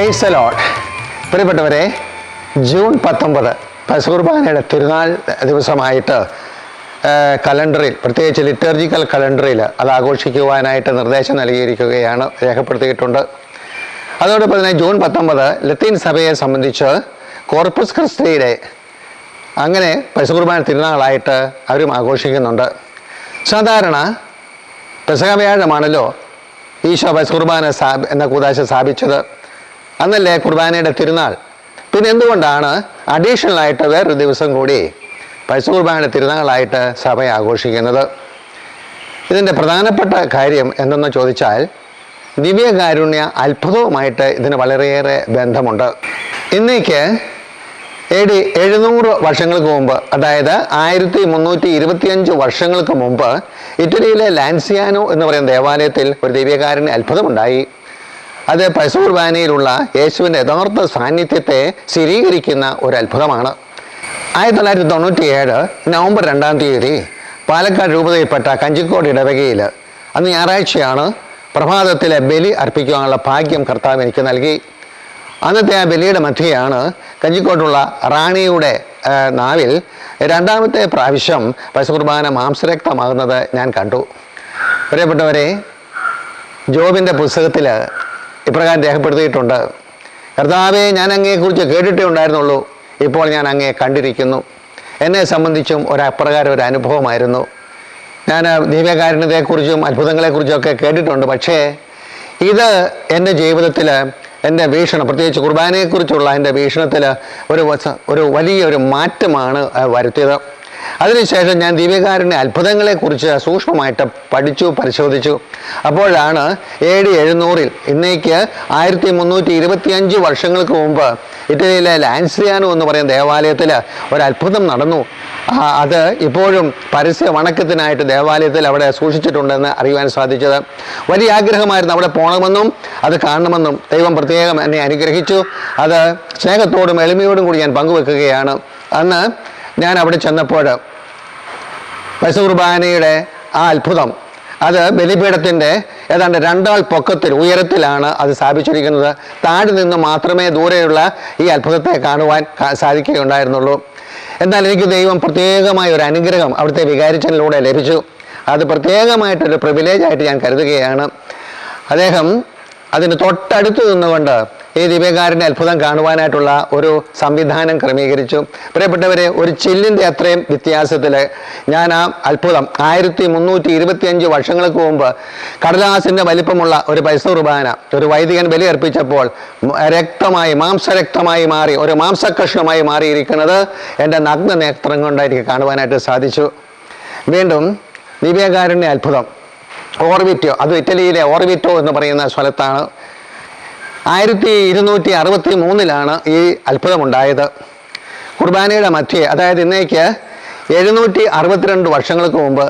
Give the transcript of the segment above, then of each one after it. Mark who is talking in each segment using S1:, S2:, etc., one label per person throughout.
S1: Price allot പ്രിയപ്പെട്ടവരെ June പത്തൊമ്പത് പശുർബാനയുടെ തിരുനാൾ ദിവസമായിട്ട് കലണ്ടറിൽ പ്രത്യേകിച്ച് ലിറ്റർജിക്കൽ കലണ്ടറിൽ അത് ആഘോഷിക്കുവാനായിട്ട് നിർദ്ദേശം നൽകിയിരിക്കുകയാണ് രേഖപ്പെടുത്തിയിട്ടുണ്ട്. അതോടൊപ്പം തന്നെ ജൂൺ പത്തൊമ്പത് ലത്തീൻ സഭയെ സംബന്ധിച്ച് കോർപ്പസ് ക്രിസ്റ്റിയുടെ അങ്ങനെ പശുകുർബാന തിരുനാളായിട്ട് അവരും ആഘോഷിക്കുന്നുണ്ട്. സാധാരണ പെസക വ്യാഴമാണല്ലോ ഈശോ പശുകുർബാന സ്ഥാ എന്ന കൂതാശ സ്ഥാപിച്ചത്. അന്നല്ലേ കുർബാനയുടെ തിരുനാൾ? പിന്നെ എന്തുകൊണ്ടാണ് അഡീഷണൽ ആയിട്ട് വേറൊരു ദിവസം കൂടി പശു കുർബാനയുടെ തിരുനാളായിട്ട് സഭ ആഘോഷിക്കുന്നത്? ഇതിന്റെ പ്രധാനപ്പെട്ട കാര്യം എന്തെന്ന് ചോദിച്ചാൽ ദിവ്യകാരുണ്യ അത്ഭുതവുമായിട്ട് ഇതിന് വളരെയേറെ ബന്ധമുണ്ട്. ഇന്നേക്ക് എ ഡി എഴുന്നൂറ് വർഷങ്ങൾക്ക് മുമ്പ് അതായത് ആയിരത്തി മുന്നൂറ്റി ഇരുപത്തിയഞ്ച് വർഷങ്ങൾക്ക് മുമ്പ് ഇറ്റലിയിലെ ലാൻസിയാനോ എന്ന് പറയുന്ന ദേവാലയത്തിൽ ഒരു ദിവ്യകാരുണ്യ അത്ഭുതമുണ്ടായി. അത് പശുർബാനയിലുള്ള യേശുവിന്റെ യഥാർത്ഥ സാന്നിധ്യത്തെ സ്ഥിരീകരിക്കുന്ന ഒരു അത്ഭുതമാണ് ആയിരത്തി തൊള്ളായിരത്തി തൊണ്ണൂറ്റി ഏഴ് നവംബർ രണ്ടാം തീയതി പാലക്കാട് രൂപതയിൽപ്പെട്ട കഞ്ചിക്കോട് ഇടവകയിൽ അന്ന് ഞായറാഴ്ചയാണ് പ്രഭാതത്തിലെ ബലി അർപ്പിക്കുവാനുള്ള ഭാഗ്യം കർത്താവ് എനിക്ക് നൽകി. അന്നത്തെ ആ ബലിയുടെ മധ്യയാണ് കഞ്ചിക്കോട്ടുള്ള റാണിയുടെ നാവിൽ രണ്ടാമത്തെ പ്രാവശ്യം പശുകുർബാന മാംസരക്തമാകുന്നത് ഞാൻ കണ്ടു. പ്രിയപ്പെട്ടവരെ ജോബിന്റെ പുസ്തകത്തിൽ ഇപ്രകാരം രേഖപ്പെടുത്തിയിട്ടുണ്ട്. കർത്താവെ ഞാൻ അങ്ങയെക്കുറിച്ച് കേട്ടിട്ടേ ഉണ്ടായിരുന്നുള്ളൂ ഇപ്പോൾ ഞാൻ അങ്ങയെ കണ്ടിരിക്കുന്നു. എന്നെ സംബന്ധിച്ചും ഒരു അപ്രകാരം ഒരു അനുഭവമായിരുന്നു. ഞാൻ ദിവ്യകാരുണ്യതയെക്കുറിച്ചും അത്ഭുതങ്ങളെക്കുറിച്ചൊക്കെ കേട്ടിട്ടുണ്ട്. പക്ഷേ ഇത് എന്റെ ജീവിതത്തിൽ എന്റെ വീക്ഷണം പ്രത്യേകിച്ച് കുർബാനയെക്കുറിച്ചുള്ള എന്റെ വീക്ഷണത്തിൽ ഒരു ഒരു വലിയൊരു മാറ്റമാണ് വരുത്തിയത്. അതിനുശേഷം ഞാൻ ദിവ്യകാരന്റെ അത്ഭുതങ്ങളെക്കുറിച്ച് സൂക്ഷ്മമായിട്ട് പഠിച്ചു പരിശോധിച്ചു. അപ്പോഴാണ് എ ഡി എഴുന്നൂറിൽ ഇന്നേക്ക് ആയിരത്തി മുന്നൂറ്റി ഇരുപത്തിയഞ്ച് വർഷങ്ങൾക്ക് മുമ്പ് ഇറ്റലിയിലെ ലാൻസിയാനോ എന്ന് പറയുന്ന ദേവാലയത്തിൽ ഒരു അത്ഭുതം നടന്നു. അത് ഇപ്പോഴും പരസ്യ വണക്കത്തിനായിട്ട് ദേവാലയത്തിൽ അവിടെ സൂക്ഷിച്ചിട്ടുണ്ടെന്ന് അറിയുവാൻ സാധിച്ചത്. വലിയ ആഗ്രഹമായിരുന്നു അവിടെ പോകണമെന്നും അത് കാണണമെന്നും. ദൈവം പ്രത്യേകം എന്നെ അനുഗ്രഹിച്ചു. അത് സ്നേഹത്തോടും എളിമയോടും കൂടി ഞാൻ പങ്കുവെക്കുകയാണ്. അന്ന് ഞാൻ അവിടെ ചെന്നപ്പോൾ കുർബാനയുടെ ആ അത്ഭുതം അത് ബലിപീഠത്തിന്റെ ഏതാണ്ട് രണ്ടാൾ പൊക്കത്തിൽ ഉയരത്തിലാണ് അത് സ്ഥാപിച്ചിരിക്കുന്നത്. താഴെ നിന്ന് മാത്രമേ ദൂരെയുള്ള ഈ അത്ഭുതത്തെ കാണുവാൻ സാധിക്കുകയുണ്ടായിരുന്നുള്ളൂ. എന്നാൽ എനിക്ക് ദൈവം പ്രത്യേകമായ ഒരു അനുഗ്രഹം അവിടുത്തെ വികാരിച്ചനിലൂടെ ലഭിച്ചു. അത് പ്രത്യേകമായിട്ടൊരു പ്രിവിലേജായിട്ട് ഞാൻ കരുതുകയാണ്. അദ്ദേഹം അതിന് തൊട്ടടുത്ത് നിന്നുകൊണ്ട് ഈ ദിവ്യകാരന്റെ അത്ഭുതം കാണുവാനായിട്ടുള്ള ഒരു സംവിധാനം ക്രമീകരിച്ചു. പ്രിയപ്പെട്ടവരെ ഒരു ചില്ലിന്റെ അത്രയും വ്യത്യാസത്തിൽ ഞാൻ ആ അത്ഭുതം ആയിരത്തി മുന്നൂറ്റി ഇരുപത്തിയഞ്ച് വർഷങ്ങൾക്ക് മുമ്പ് കടലാസിന്റെ വലിപ്പമുള്ള ഒരു പൈസ കുർബാന ഒരു വൈദികൻ ബലി അർപ്പിച്ചപ്പോൾ രക്തമായി മാംസരക്തമായി മാറി ഒരു മാംസകഷ്ണമായി മാറിയിരിക്കുന്നത് എന്റെ നഗ്ന നേത്രം കൊണ്ട് എനിക്ക് കാണുവാനായിട്ട് സാധിച്ചു. വീണ്ടും ദിവ്യകാരുണ്യ അത്ഭുതം. ഓർബിറ്റോ അത് ഇറ്റലിയിലെ ഓർബിറ്റോ എന്ന് പറയുന്ന സ്ഥലത്താണ്. ആയിരത്തി ഇരുന്നൂറ്റി അറുപത്തി മൂന്നിലാണ് ഈ അത്ഭുതമുണ്ടായത്. കുർബാനയുടെ മധ്യേ അതായത് ഇന്നേക്ക് എഴുന്നൂറ്റി അറുപത്തിരണ്ട് വർഷങ്ങൾക്ക് മുമ്പ്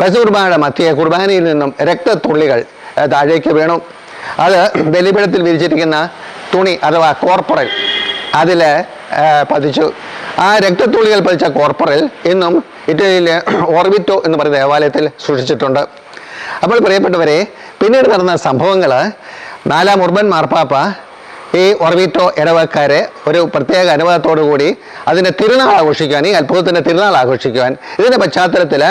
S1: പശു കുർബാനയുടെ മധ്യേ കുർബാനയിൽ നിന്നും രക്തത്തുള്ളികൾ താഴേക്ക് വീണു. അത് ബലിപീഠത്തിൽ വിരിച്ചിരിക്കുന്ന തുണി അഥവാ കോർപ്പറൽ അതിൽ പതിച്ചു. ആ രക്തത്തുള്ളികൾ പതിച്ച കോർപ്പറൽ ഇന്നും ഇറ്റലിയിലെ ഓർബിറ്റോ എന്ന് പറയുന്ന ദേവാലയത്തിൽ സൂക്ഷിച്ചിട്ടുണ്ട്. അപ്പോൾ പ്രിയപ്പെട്ടവരെ പിന്നീട് നടന്ന സംഭവങ്ങൾ നാലാം ഉർബൻ മാർപ്പാപ്പ ഈ ഒറവീറ്റോ ഇടവക്കാരെ ഒരു പ്രത്യേക അനുവാദത്തോടു കൂടി അതിന്റെ തിരുനാൾ ആഘോഷിക്കുവാൻ ഈ അത്ഭുതത്തിന്റെ തിരുനാൾ ആഘോഷിക്കുവാൻ ഇതിന്റെ പശ്ചാത്തലത്തിൽ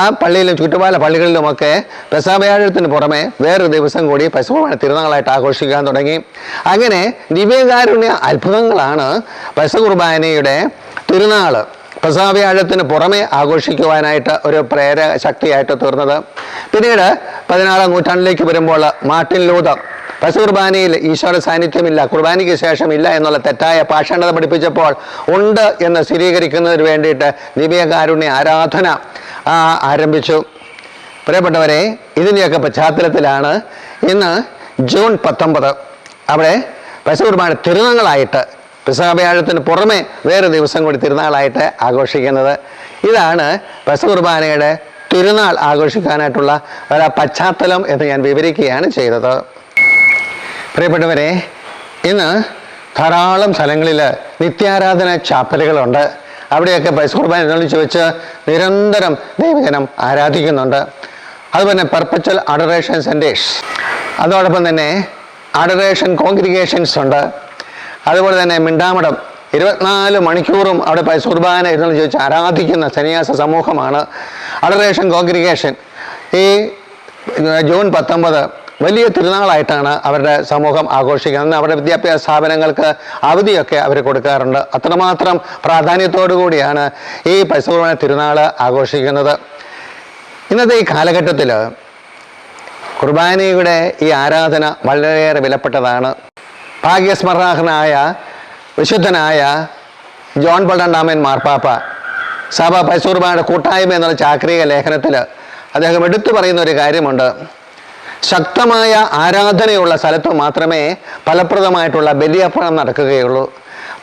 S1: ആ പള്ളിയിലും ചുറ്റുപാല പള്ളികളിലുമൊക്കെ പെസാവ്യാഴത്തിന് പുറമെ വേറൊരു ദിവസം കൂടി പശുവാണ് തിരുനാളായിട്ട് ആഘോഷിക്കാൻ തുടങ്ങി. അങ്ങനെ ദിവ്യകാരുണ്യ അത്ഭുതങ്ങളാണ് പശുകുർബാനയുടെ തിരുനാൾ. പ്രസാവ്യാഴത്തിന് പുറമെ ആഘോഷിക്കുവാനായിട്ട് ഒരു പ്രേര ശക്തിയായിട്ട് തീർന്നത്. പിന്നീട് പതിനാറാം നൂറ്റാണ്ടിലേക്ക് വരുമ്പോൾ മാർട്ടിൻ ലൂതർ പശു കുർബാനയിൽ ഈശോയുടെ സാന്നിധ്യമില്ല കുർബാനയ്ക്ക് ശേഷം ഇല്ല എന്നുള്ള തെറ്റായ പാഷണ്ഡത പഠിപ്പിച്ചപ്പോൾ ഉണ്ട് എന്ന് സ്ഥിരീകരിക്കുന്നതിന് വേണ്ടിയിട്ട് ദിവ്യകാരുണ്യ ആരാധന ആരംഭിച്ചു. പ്രിയപ്പെട്ടവരെ ഇതിന്റെയൊക്കെ പശ്ചാത്തലത്തിലാണ് ഇന്ന് ജൂൺ പത്തൊമ്പത്. അവിടെ പശു കുർബാന തിരുനാളായിട്ട് പിസാഭയാഴത്തിന് പുറമെ വേറെ ദിവസം കൂടി തിരുനാളായിട്ട് ആഘോഷിക്കുന്നത്. ഇതാണ് പശു കുർബാനയുടെ തിരുനാൾ ആഘോഷിക്കാനായിട്ടുള്ള ഒരു പശ്ചാത്തലം എന്ന് ഞാൻ വിവരിക്കുകയാണ് ചെയ്തത്. പ്രിയപ്പെട്ടവരെ ഇന്ന് ധാരാളം സ്ഥലങ്ങളിൽ നിത്യാരാധന ചാപ്പലുകളുണ്ട്. അവിടെയൊക്കെ പൈസ കുർബാന എന്നുള്ളിച്ച് വെച്ച് നിരന്തരം ദൈവജനം ആരാധിക്കുന്നുണ്ട്. അതുപോലെ പെർപ്പച്വൽ അഡറേഷൻ സെന്റേഴ്സ് അതോടൊപ്പം തന്നെ അഡറേഷൻ കോൺഗ്രിഗേഷൻസ് ഉണ്ട്. അതുപോലെ തന്നെ മിണ്ടാമടം ഇരുപത്തിനാല് മണിക്കൂറും അവിടെ പൈസ കുർബാന ഇരുന്ന് ചോദിച്ച് ആരാധിക്കുന്ന സന്യാസ സമൂഹമാണ്. അഡറേഷൻ കോൺഗ്രിഗേഷൻ ഈ ജൂൺ പത്തൊമ്പത് വലിയ തിരുനാളായിട്ടാണ് അവരുടെ സമൂഹം ആഘോഷിക്കുന്നത്. അവരുടെ വിദ്യാഭ്യാസ സ്ഥാപനങ്ങൾക്ക് അവധിയൊക്കെ അവർ കൊടുക്കാറുണ്ട്. അത്രമാത്രം പ്രാധാന്യത്തോടു കൂടിയാണ് ഈ പരിസരമായ തിരുനാൾ ആഘോഷിക്കുന്നത്. ഇന്നത്തെ ഈ കാലഘട്ടത്തിൽ കുർബാനയുടെ ഈ ആരാധന വളരെയേറെ വിലപ്പെട്ടതാണ്. ഭാഗ്യസ്മരണാഹനായ വിശുദ്ധനായ ജോൺ പള്ളണ്ടാമൻ മാർപ്പാപ്പ സഭ പൈസൂർബായുടെ കൂട്ടായ്മ എന്നുള്ള ചാക്രിക ലേഖനത്തിൽ അദ്ദേഹം എടുത്തു പറയുന്ന ഒരു കാര്യമുണ്ട്. ശക്തമായ ആരാധനയുള്ള സ്ഥലത്ത് മാത്രമേ ഫലപ്രദമായിട്ടുള്ള ബലിയർപ്പണം നടക്കുകയുള്ളൂ.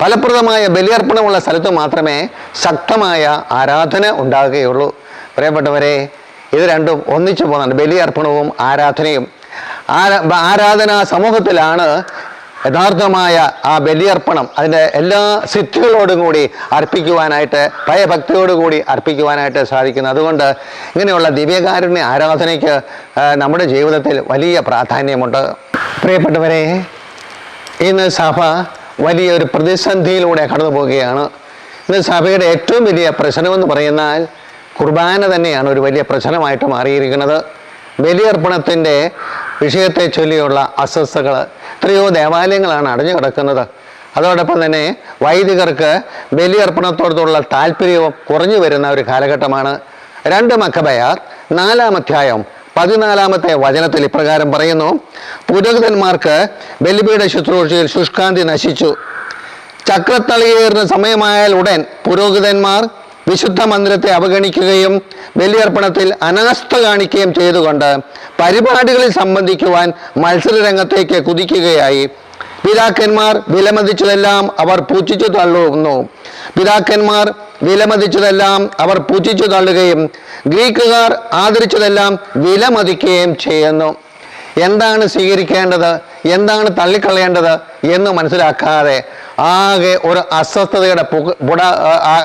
S1: ഫലപ്രദമായ ബലിയർപ്പണമുള്ള സ്ഥലത്ത് മാത്രമേ ശക്തമായ ആരാധന ഉണ്ടാകുകയുള്ളൂ. പ്രിയപ്പെട്ടവരെ ഇത് രണ്ടും ഒന്നിച്ചു പോകുന്നുണ്ട്. ബലിയർപ്പണവും ആരാധനയും. ആരാ ആരാധനാ സമൂഹത്തിലാണ് യഥാർത്ഥമായ ആ ബലിയർപ്പണം അതിന്റെ എല്ലാ സിദ്ധികളോടും കൂടി അർപ്പിക്കുവാനായിട്ട് ഭയഭക്തിയോടുകൂടി അർപ്പിക്കുവാനായിട്ട് സാധിക്കുന്നു. അതുകൊണ്ട് ഇങ്ങനെയുള്ള ദിവ്യകാരുണ്യ ആരാധനയ്ക്ക് നമ്മുടെ ജീവിതത്തിൽ വലിയ പ്രാധാന്യമുണ്ട്. പ്രിയപ്പെട്ടവരെ ഇന്ന് സഭ വലിയൊരു പ്രതിസന്ധിയിലൂടെ കടന്നു പോവുകയാണ്. ഇന്ന് സഭയുടെ ഏറ്റവും വലിയ പ്രശ്നമെന്ന് പറയുന്നാൽ കുർബാന തന്നെയാണ് ഒരു വലിയ പ്രശ്നമായിട്ട് മാറിയിരിക്കുന്നത്. ബലിയർപ്പണത്തിന്റെ വിഷയത്തെ ചൊല്ലിയുള്ള അസ്വസ്ഥകൾ എത്രയോ ദേവാലയങ്ങളാണ് അടഞ്ഞു കിടക്കുന്നത്. അതോടൊപ്പം തന്നെ വൈദികർക്ക് ബലിയർപ്പണത്തോടുള്ള താല്പര്യവും കുറഞ്ഞു വരുന്ന ഒരു കാലഘട്ടമാണ്. രണ്ട് മക്കബയാർ നാലാം അധ്യായം പതിനാലാമത്തെ വചനത്തിൽ ഇപ്രകാരം പറയുന്നു പുരോഹിതന്മാർക്ക് ബലിപീഠ ശുശ്രൂഷയിൽ ശുഷ്കാന്തി നശിച്ചു. ചക്രത്തളിയേറുന്ന സമയമായാൽ ഉടൻ പുരോഹിതന്മാർ വിശുദ്ധ മന്ദിരത്തെ അവഗണിക്കുകയും ബലിയർപ്പണത്തിൽ അനാസ്ഥ കാണിക്കുകയും ചെയ്തുകൊണ്ട് പരിപാടികളിൽ സംബന്ധിക്കുവാൻ മത്സരരംഗത്തേക്ക് കുതിക്കുകയായി. പിതാക്കന്മാർ വിലമതിച്ചതെല്ലാം അവർ പൂച്ചിച്ചു തള്ളുന്നു. പിതാക്കന്മാർ വിലമതിച്ചതെല്ലാം അവർ പൂച്ചിച്ചു തള്ളുകയും ഗ്രീക്കുകാർ ആദരിച്ചതെല്ലാം വിലമതിക്കുകയും ചെയ്യുന്നു. എന്താണ് സ്വീകരിക്കേണ്ടത്? എന്താണ് തള്ളിക്കളയേണ്ടത് എന്ന് മനസ്സിലാക്കാതെ ആകെ ഒരു അസ്വസ്ഥതയുടെ പുട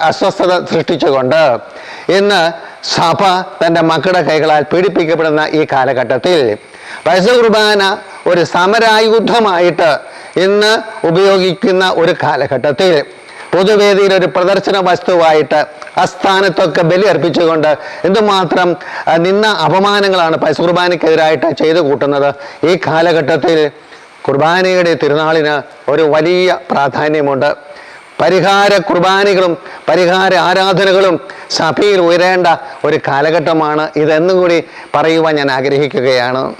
S1: അസ്വസ്ഥത സൃഷ്ടിച്ചുകൊണ്ട് ഇന്ന് സഭ തന്റെ മക്കളുടെ കൈകളാൽ പീഡിപ്പിക്കപ്പെടുന്ന ഈ കാലഘട്ടത്തിൽ പൈസ കുർബാന ഒരു സമരായുധമായിട്ട് ഇന്ന് ഉപയോഗിക്കുന്ന ഒരു കാലഘട്ടത്തിൽ പൊതുവേദിയിൽ ഒരു പ്രദർശന വസ്തുവായിട്ട് അസ്ഥാനത്തൊക്കെ ബലി അർപ്പിച്ചുകൊണ്ട് എന്തുമാത്രം നിന്ന അപമാനങ്ങളാണ് പൈസ കുർബാനക്കെതിരായിട്ട് ചെയ്തു കൂട്ടുന്നത് ഈ കാലഘട്ടത്തിൽ. കുർബാനയുടെ തിരുനാളിന് ഒരു വലിയ പ്രാധാന്യമുണ്ട്. പരിഹാര കുർബാനകളും പരിഹാര ആരാധനകളും സഭയിൽ ഉയരേണ്ട ഒരു കാലഘട്ടമാണ് ഇതെന്നും കൂടി പറയുവാൻ ഞാൻ ആഗ്രഹിക്കുകയാണ്.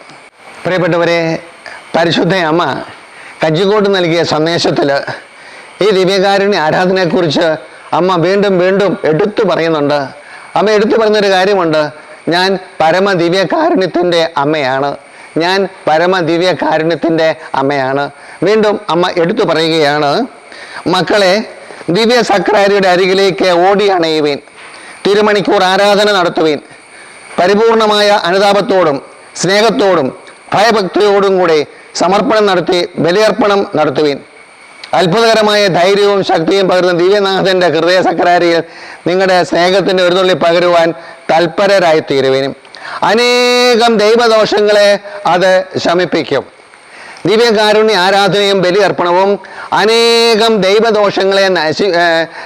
S1: പ്രിയപ്പെട്ടവരെ പരിശുദ്ധ അമ്മ കഞ്ചിക്കോട്ട് നൽകിയ സന്ദേശത്തിൽ ഈ ദിവ്യകാരുണ്യ ആരാധനയെക്കുറിച്ച് അമ്മ വീണ്ടും വീണ്ടും എടുത്തു പറയുന്നുണ്ട്. അമ്മ എടുത്തു പറയുന്നൊരു കാര്യമുണ്ട്. ഞാൻ പരമ ദിവ്യകാരുണ്യത്തിന്റെ അമ്മയാണ്. ഞാൻ പരമ ദിവ്യകാരുണ്യത്തിന്റെ അമ്മയാണ്. വീണ്ടും അമ്മ എടുത്തു പറയുകയാണ് മക്കളെ ദിവ്യ സക്രാരിയുടെ അരികിലേക്ക് ഓടി അണയുവീൻ. തിരുമണിക്കൂർ ആരാധന നടത്തുവീൻ. പരിപൂർണമായ അനുതാപത്തോടും സ്നേഹത്തോടും ഭയഭക്തിയോടും കൂടി സമർപ്പണം നടത്തി ബലിയർപ്പണം നടത്തുവീൻ. അത്ഭുതകരമായ ധൈര്യവും ശക്തിയും പകരുന്ന ദിവ്യനാഥന്റെ ഹൃദയ സക്രാരിയിൽ നിങ്ങളുടെ സ്നേഹത്തിന്റെ ഒരു തുള്ളി പകരുവാൻ തൽപരരായി അനേകം ദൈവദോഷങ്ങളെ അത് ശമിപ്പിക്കും. ദിവ്യകാരുണ്യ ആരാധനയും ബലിയർപ്പണവും അനേകം ദൈവദോഷങ്ങളെ നശി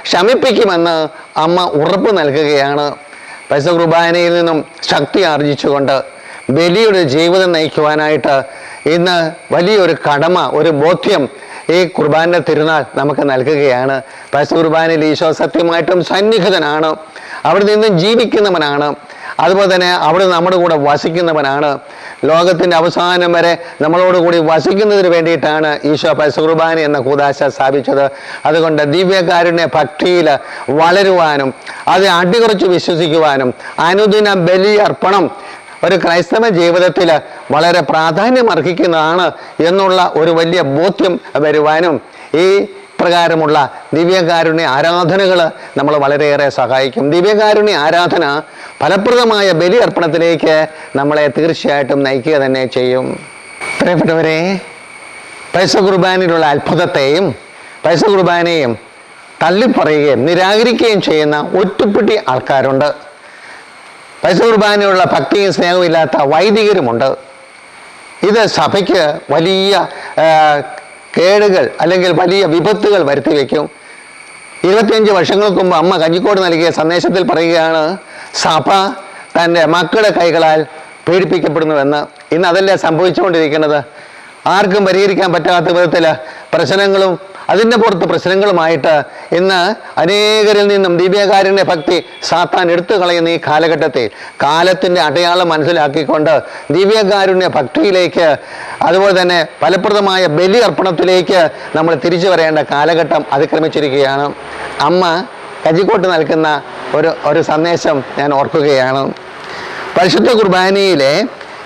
S1: ശമിപ്പിക്കുമെന്ന് അമ്മ ഉറപ്പ് നൽകുകയാണ്. പൈസ കുർബാനയിൽ നിന്നും ശക്തി ആർജിച്ചുകൊണ്ട് ബലിയുടെ ജീവിതം നയിക്കുവാനായിട്ട് ഇന്ന് വലിയൊരു കടമ ഒരു ബോധ്യം ഈ കുർബാന തിരുനാൾ നമുക്ക് നൽകുകയാണ്. പൈസ കുർബാനയിൽ ഈശോ സത്യമായിട്ടും സന്നിഹിതനാണ്. അവിടെ നിന്നും ജീവിക്കുന്നവനാണ്. അതുപോലെ തന്നെ അവിടെ നമ്മുടെ കൂടെ വസിക്കുന്നവനാണ്. ലോകത്തിന്റെ അവസാനം വരെ നമ്മളോട് കൂടി വസിക്കുന്നതിന് വേണ്ടിയിട്ടാണ് ഈശോ പൈസകുർബാന എന്ന കൂതാശ സ്ഥാപിച്ചത്. അതുകൊണ്ട് ദിവ്യകാരുണ്യ ഭക്തിയിൽ വളരുവാനും അത് അടികുറച്ച് വിശ്വസിക്കുവാനും അനുദിന ബലിയർപ്പണം ഒരു ക്രൈസ്തവ ജീവിതത്തിൽ വളരെ പ്രാധാന്യം അർഹിക്കുന്നതാണ് എന്നുള്ള ഒരു വലിയ ബോധ്യം വരുവാനും ഈ പ്രകാരമുള്ള ദിവ്യകാരുണ്യ ആരാധനകൾ നമ്മൾ വളരെയേറെ സഹായിക്കും. ദിവ്യകാരുണ്യ ആരാധന ഫലപ്രദമായ ബലി അർപ്പണത്തിലേക്ക് നമ്മളെ തീർച്ചയായിട്ടും നയിക്കുക തന്നെ ചെയ്യും. പ്രിയപ്പെട്ടവരെ പൈസ കുർബാനയിലുള്ള അത്ഭുതത്തെയും പൈസ കുർബാനയും തള്ളിപ്പറയുകയും നിരാകരിക്കുകയും ചെയ്യുന്ന ഒറ്റപ്പെട്ടി ആൾക്കാരുണ്ട്. പൈസ കുർബാനയുള്ള ഭക്തിയും സ്നേഹവും ഇല്ലാത്ത വൈദികരുമുണ്ട്. ഇത് സഭയ്ക്ക് വലിയ കേടുകൾ അല്ലെങ്കിൽ വലിയ വിപത്തുകൾ വരുത്തി വയ്ക്കും. ഇരുപത്തിയഞ്ച് വർഷങ്ങൾക്ക് മുമ്പ് അമ്മ കഞ്ഞിക്കോട് നൽകിയ സന്ദേശത്തിൽ പറയുകയാണ് സഭ തന്റെ മക്കളുടെ കൈകളാൽ പീഡിപ്പിക്കപ്പെടുന്നുവെന്ന് ഇന്ന് അതല്ലേ സംഭവിച്ചുകൊണ്ടിരിക്കുന്നത്? ആർക്കും പരിഹരിക്കാൻ പറ്റാത്ത വിധത്തിൽ പ്രശ്നങ്ങളും അതിന്റെ പുറത്ത് പ്രശ്നങ്ങളുമായിട്ട് ഇന്ന് അനേകരിൽ നിന്നും ദിവ്യകാരുണ്യ ഭക്തി സാത്താൻ എടുത്തു കളയുന്ന ഈ കാലഘട്ടത്തിൽ കാലത്തിന്റെ അടയാളം മനസ്സിലാക്കിക്കൊണ്ട് ദിവ്യകാരുണ്യ ഭക്തിയിലേക്ക് അതുപോലെ തന്നെ ഫലപ്രദമായ ബലി അർപ്പണത്തിലേക്ക് നമ്മൾ തിരിച്ചു വരേണ്ട കാലഘട്ടം അതിക്രമിച്ചിരിക്കുകയാണ്. അമ്മ കജിക്കോട്ട് നൽകുന്ന ഒരു ഒരു സന്ദേശം ഞാൻ ഓർക്കുകയാണ്. പരിശുദ്ധ കുർബാനയിലെ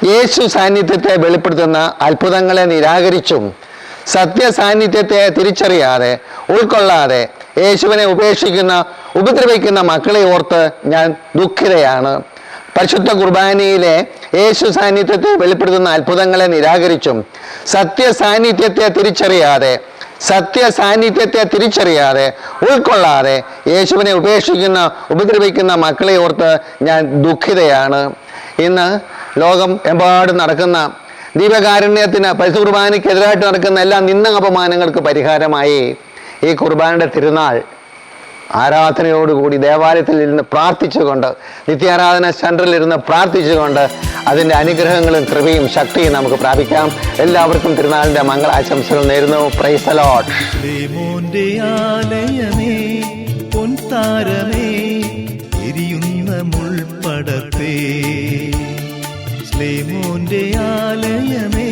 S1: യേശു സാന്നിധ്യത്തെ വെളിപ്പെടുത്തുന്ന അത്ഭുതങ്ങളെ നിരാകരിച്ചും സത്യ സാന്നിധ്യത്തെ തിരിച്ചറിയാതെ ഉൾക്കൊള്ളാതെ യേശുവിനെ ഉപേക്ഷിക്കുന്ന ഉപദ്രവിക്കുന്ന മക്കളെ ഓർത്ത് ഞാൻ ദുഃഖിതയാണ്. പരിശുദ്ധ കുർബാനയിലെ യേശു സാന്നിധ്യത്തെ വെളിപ്പെടുത്തുന്ന അത്ഭുതങ്ങളെ നിരാകരിച്ചും സത്യ സാന്നിധ്യത്തെ തിരിച്ചറിയാതെ സത്യസാന്നിധ്യത്തെ തിരിച്ചറിയാതെ ഉൾക്കൊള്ളാതെ യേശുവിനെ ഉപേക്ഷിക്കുന്ന ഉപദ്രവിക്കുന്ന മക്കളെ ഓർത്ത് ഞാൻ ദുഃഖിതയാണ്. ഇന്ന് ലോകം എമ്പാടും നടക്കുന്ന ദീപകാരുണ്യത്തിന് പരിശുദ്ധ കുർബാനയ്ക്കെതിരായിട്ട് നടക്കുന്ന എല്ലാ നിന്ന അപമാനങ്ങൾക്ക് പരിഹാരമായി ഈ കുർബാനയുടെ തിരുനാൾ ആരാധനയോടുകൂടി ദേവാലയത്തിൽ ഇരുന്ന് പ്രാർത്ഥിച്ചുകൊണ്ട് നിത്യാരാധന സെന്ററിൽ ഇരുന്ന് പ്രാർത്ഥിച്ചുകൊണ്ട് അതിന്റെ അനുഗ്രഹങ്ങളും കൃപയും ശക്തിയും നമുക്ക് പ്രാപിക്കാം. എല്ലാവർക്കും തിരുനാളിന്റെ മംഗളാശംസകൾ നേരുന്നു. പ്രൈസ്
S2: പൊൻതാരമേ എരിയുന്ന ആലയമേ